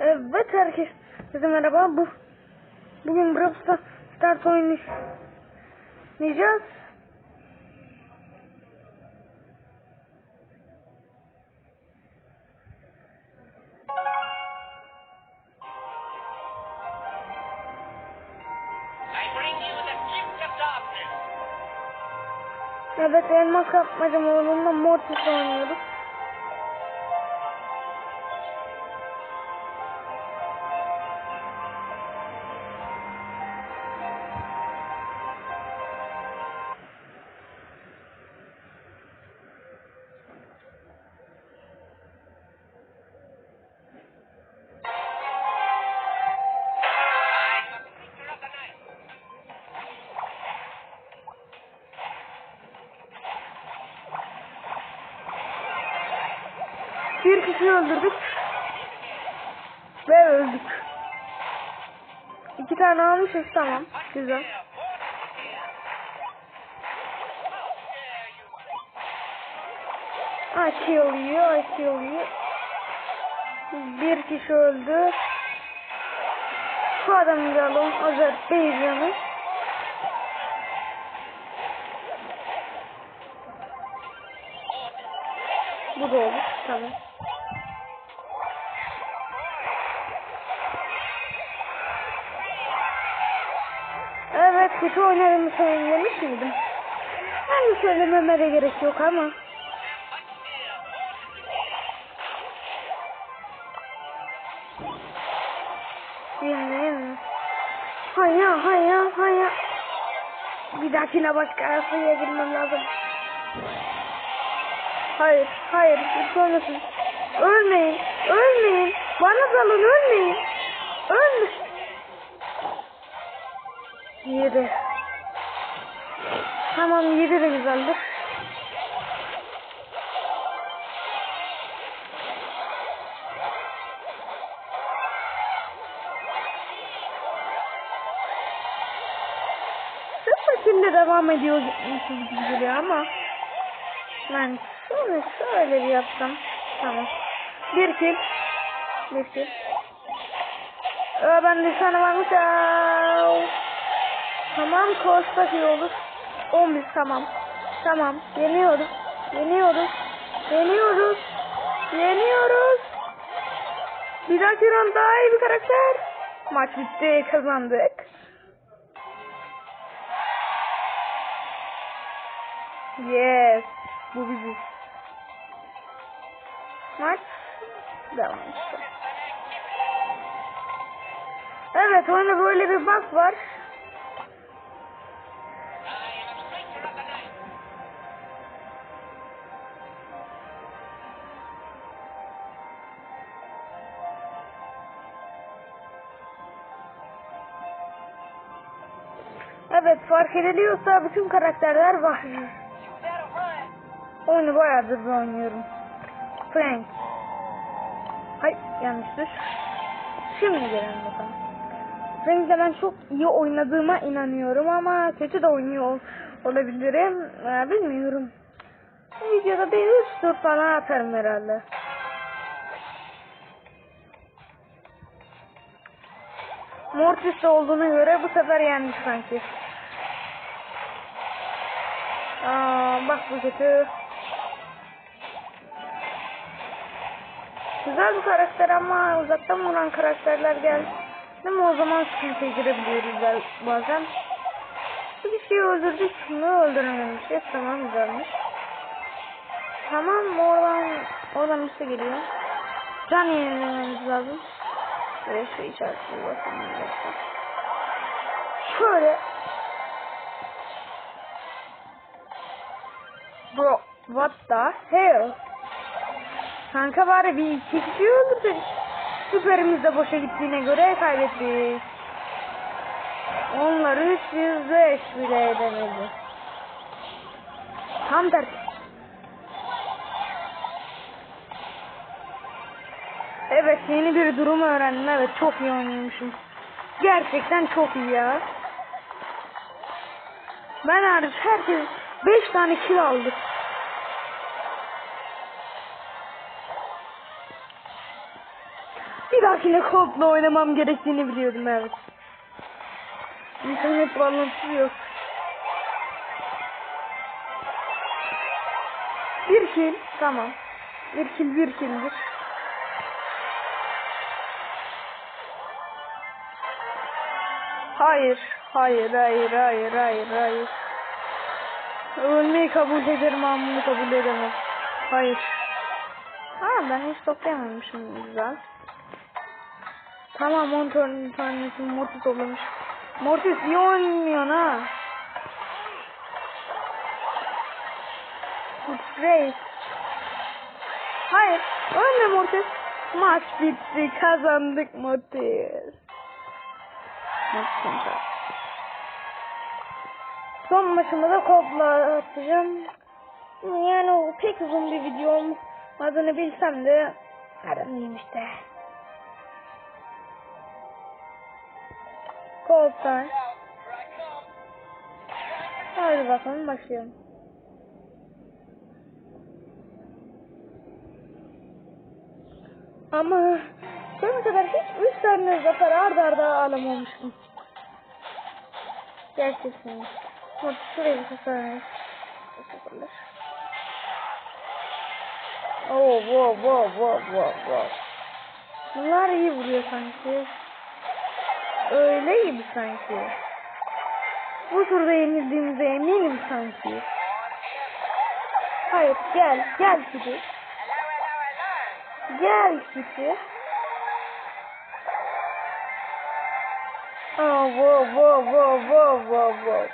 Evet herkes. Herkese merhaba. Bu bugün Brawl Stars oynayacağız. Evet elmas kapmaca oğlumla Mortis oynuyoruz. Bir kişiyi öldürdük. Ve öldük. İki tane almışız tamam. Güzel. Açı oluyor, açı oluyor. Bir kişi öldü. Şu da alalım. Özel Beycan'ı. Bu da olur. Tamam. Evet kötü oynarımı söylemiş miydim? Yani söylememe de gerek yok ama. Bilmiyorum. Hayya hayya hayya. Bir dahakine başka suya girmem lazım. Hayır, hayır, sonrasın. Ölmeyin, ölmeyin. Bana dalın, ölmeyin. Ölme. Yedi. Tamam, yedi de güzeldir. Kille devam ediyor gitmişiz gibi ama. Ben şöyle şöyle bir yapsam. Tamam. Bir kill. Bir kill. Ee, ben sana varmış. Aa, Tamam koşsak iyi olur. 11 tamam. Tamam. Yeniyoruz. Yeniyoruz. Yeniyoruz. Yeniyoruz. Bir dahaki round daha iyi bir karakter. Maç bitti. Kazandık. Yes. Bu biziz. Maç devam işte. Evet oyunda böyle bir bug var. Evet fark ediliyorsa bütün karakterler var. Oyunu bayağıdır oynuyorum. Frank. Hay yanlış düş. Şimdi gelelim bakalım. Frank'le ben çok iyi oynadığıma inanıyorum ama kötü de oynuyor ol- olabilirim. Ee, bilmiyorum. Bu videoda bir 3 tur falan atarım herhalde. Mortis olduğuna göre bu sefer yendik sanki. Aa, bak bu kötü. Güzel bir karakter ama uzaktan vuran karakterler geldi. Değil mi? O zaman sıkıntıya girebiliyoruz bazen. Bir kişiyi öldürdük. Şunu öldürememişiz. Tamam güzelmiş. Tamam oradan oradan üstte geliyor. Can yenilememiz lazım. Ve şu işaretli bakalım. Şöyle. Bro, what the hell? Kanka bari bir iki kişi öldürdük. Süperimiz de boşa gittiğine göre kaybettik. Onlar 305 bile edemedi. Tam tersi. Evet yeni bir durum öğrendim. Evet çok iyi oynuyormuşum. Gerçekten çok iyi ya. Ben hariç herkes 5 tane kill aldı. Bir dahakine Colt'la oynamam gerektiğini biliyordum evet. İnternet bağlantısı yok. Bir kill. Tamam. Bir kill bir killdir. Hayır. Hayır, hayır, hayır, hayır, hayır. Ölmeyi kabul ederim ama bunu kabul edemem. Hayır. Ha ben hiç toplayamamışım güzel. Tamam 10 tane tanesi Mortis toplamış. Mortis iyi oynuyorsun ha. Race. Hayır. Ölme Mortis. Maç bitti. Kazandık Mortis. Mortis. Son maçımı da kodla atacağım. Yani o pek uzun bir videom. Adını bilsem de aramıyım işte. Kodlar. Hadi bakalım başlayalım. Ama ana kadar hiç üç tane zafer arda arda alamamıştım. Gerçekten. Hadi şuraya bir sefer. Oo, wow, wow, wow, wow, wow. Bunlar iyi vuruyor sanki. Öyle gibi sanki. Bu turda yenildiğimize eminim sanki. Hayır, gel, gel Kidi. Gel Kidi. Oh, wow, wow, wow, wow, wow, wow.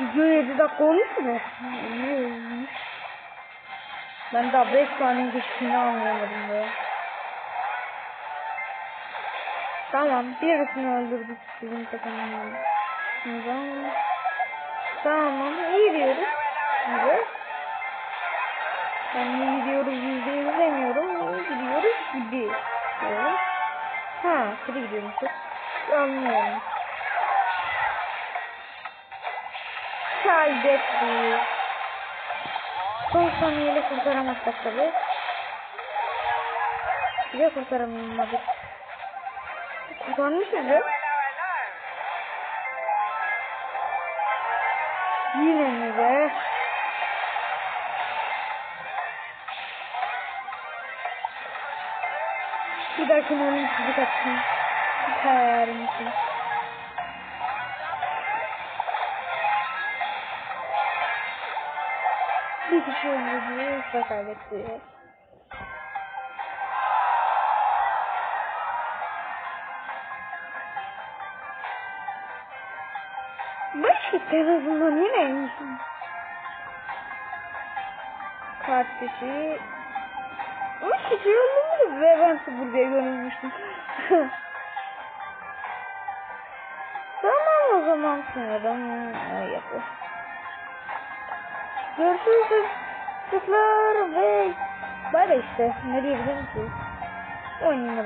Video 7 dakika olmuş mu? Ben daha 5 saniye geçtiğini anlayamadım ya. Tamam, birisini öldürdük bizim takımın. Tamam. Tamam, iyi diyoruz. Evet. Ben iyi gidiyoruz yüzde yüz demiyorum. Gidiyoruz gibi. Ha, kötü gidiyorum. Anlıyorum. Kaybettik. Son saniyeyle kurtaramazsak tabii. Bir de kurtaramadık. Kurtarmışız ya. Yine mi be? Bir dahakine ölümsüzlük atsın. Hayalim için. Kişi öldürdü, işte kaybetti. Gitti en azından yine. Kaç kişi? Üç kişi öldürdü ve ben sıfır diye görmüştüm. tamam o zaman sanırım öyle yapalım. Görüşürüz çocuklar ve bay bay işte. Ne diyebilirim ki? Oynayın.